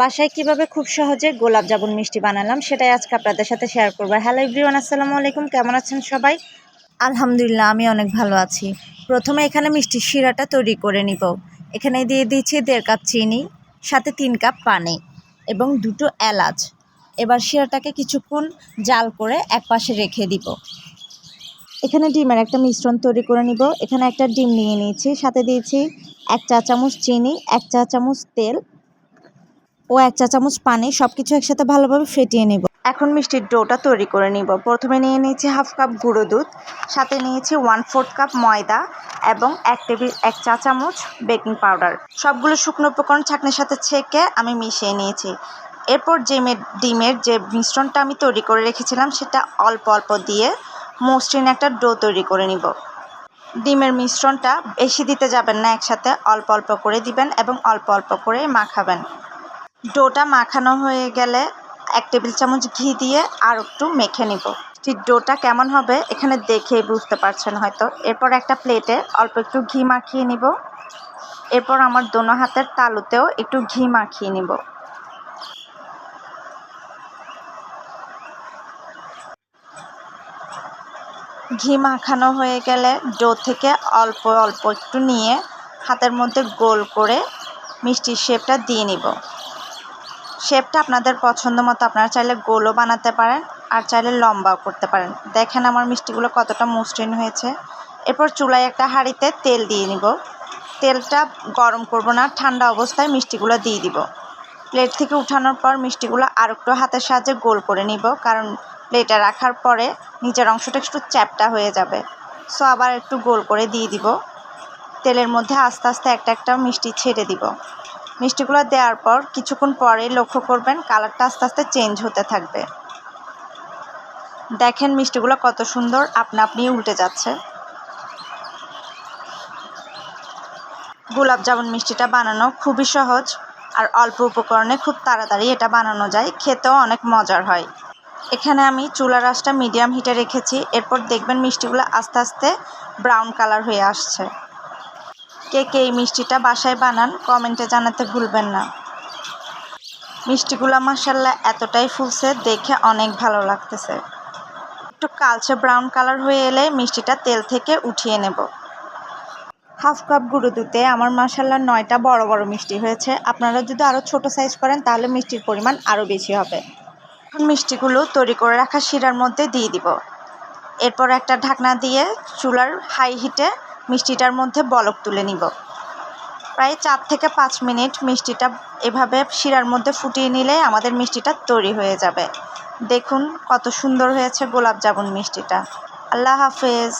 বাসায় কীভাবে খুব সহজে গোলাপ জামুন মিষ্টি বানালাম সেটাই আজকে আপনাদের সাথে শেয়ার করব। হ্যালো এভরিওয়ান আসসালামু আলাইকুম, কেমন আছেন সবাই? আলহামদুলিল্লাহ, আমি অনেক ভালো আছি। প্রথমে এখানে মিষ্টির শিরাটা তৈরি করে নিব। এখানে দিয়ে দিয়েছি দেড় কাপ চিনি, সাথে তিন কাপ পানি এবং দুটো এলাচ। এবার শিরাটাকে কিছুক্ষণ জাল করে এক পাশে রেখে দিব। এখানে ডিমের একটা মিশ্রণ তৈরি করে নিব। এখানে একটা ডিম নিয়ে নিয়েছি, সাথে দিয়েছি এক চা চামচ চিনি, এক চা চামচ তেল ও এক চা চামচ পানি সব কিছু একসাথে ভালোভাবে ফেটিয়ে নিব। এখন মিষ্টির ডোটা তৈরি করে নিব। প্রথমে নিয়ে নিয়েছি হাফ কাপ গুঁড়ো দুধ, সাথে নিয়েছি ওয়ান ফোর্থ কাপ ময়দা এবং এক টেবিল, এক চা চামচ বেকিং পাউডার সবগুলো শুকনো উপকরণ ছাঁকনির সাথে ছেঁকে আমি মিশিয়ে নিয়েছি। এরপর যে ডিমের যে মিশ্রণটা আমি তৈরি করে রেখেছিলাম, সেটা অল্প অল্প দিয়ে মসৃণ একটা ডো তৈরি করে নিব। ডিমের মিশ্রণটা বেশি দিতে যাবেন না, একসাথে অল্প অল্প করে দিবেন এবং অল্প অল্প করে মাখাবেন। ডোটা মাখানো হয়ে গেলে এক টেবিল চামচ ঘি দিয়ে আর একটু মেখে নিব। ঠিক ডোটা কেমন হবে এখানে দেখেই বুঝতে পারছেন হয়তো। এরপর একটা প্লেটে অল্প একটু ঘি মাখিয়ে নিব। এরপর আমার দোনো হাতের তালুতেও একটু ঘি মাখিয়ে নিব। ঘি মাখানো হয়ে গেলে ডো থেকে অল্প অল্প একটু নিয়ে হাতের মধ্যে গোল করে মিষ্টির শেপটা দিয়ে নিব। শেপটা আপনাদের পছন্দ মতো আপনারা চাইলে গোলও বানাতে পারেন আর চাইলে লম্বাও করতে পারেন। দেখেন আমার মিষ্টিগুলো কতটা মসৃণ হয়েছে। এরপর চুলায় একটা হাঁড়িতে তেল দিয়ে নিব। তেলটা গরম করব না, ঠান্ডা অবস্থায় মিষ্টিগুলো দিয়ে দিব। প্লেট থেকে উঠানোর পর মিষ্টিগুলো আর একটু হাতের সাহায্যে গোল করে নিব, কারণ প্লেটে রাখার পরে নিচের অংশটা একটু চ্যাপটা হয়ে যাবে। সো আবার একটু গোল করে দিয়ে দিব। তেলের মধ্যে আস্তে আস্তে একটা একটা মিষ্টি ছেড়ে দিব। মিষ্টিগুলো দেওয়ার পর কিছুক্ষণ পরে লক্ষ্য করবেন কালারটা আস্তে আস্তে চেঞ্জ হতে থাকবে। দেখেন মিষ্টিগুলো কত সুন্দর আপনা আপনি উল্টে যাচ্ছে। গোলাপ জামুন মিষ্টিটা বানানো খুবই সহজ আর অল্প উপকরণে খুব তাড়াতাড়ি এটা বানানো যায়, খেতেও অনেক মজার হয়। এখানে আমি চুলা রাসটা মিডিয়াম হিটে রেখেছি, এরপর দেখবেন মিষ্টিগুলো আস্তে আস্তে ব্রাউন কালার হয়ে আসছে। কে কে এই মিষ্টিটা বাসায় বানান, কমেন্টে জানাতে ভুলবেন না। মিষ্টিগুলো মাসাল্লাহ এতটাই ফুলছে, দেখে অনেক ভালো লাগতেছে। একটু কালচে ব্রাউন কালার হয়ে এলে মিষ্টিটা তেল থেকে উঠিয়ে নেব। হাফ কাপ গুঁড়ো দুধে আমার মাসাল্লাহ নয়টা বড় বড় মিষ্টি হয়েছে। আপনারা যদি আরও ছোট সাইজ করেন, তাহলে মিষ্টির পরিমাণ আরও বেশি হবে। এখন মিষ্টিগুলো তৈরি করে রাখা শিরার মধ্যে দিয়ে দিব। এরপর একটা ঢাকনা দিয়ে চুলার হাই হিটে মিষ্টিটার মধ্যে বলক তুলে নিব। প্রায় চার থেকে পাঁচ মিনিট মিষ্টিটা এভাবে শিরার মধ্যে ফুটিয়ে নিলে আমাদের মিষ্টিটা তৈরি হয়ে যাবে। দেখুন কত সুন্দর হয়েছে গোলাপ জামুন মিষ্টিটা। আল্লাহ হাফেজ।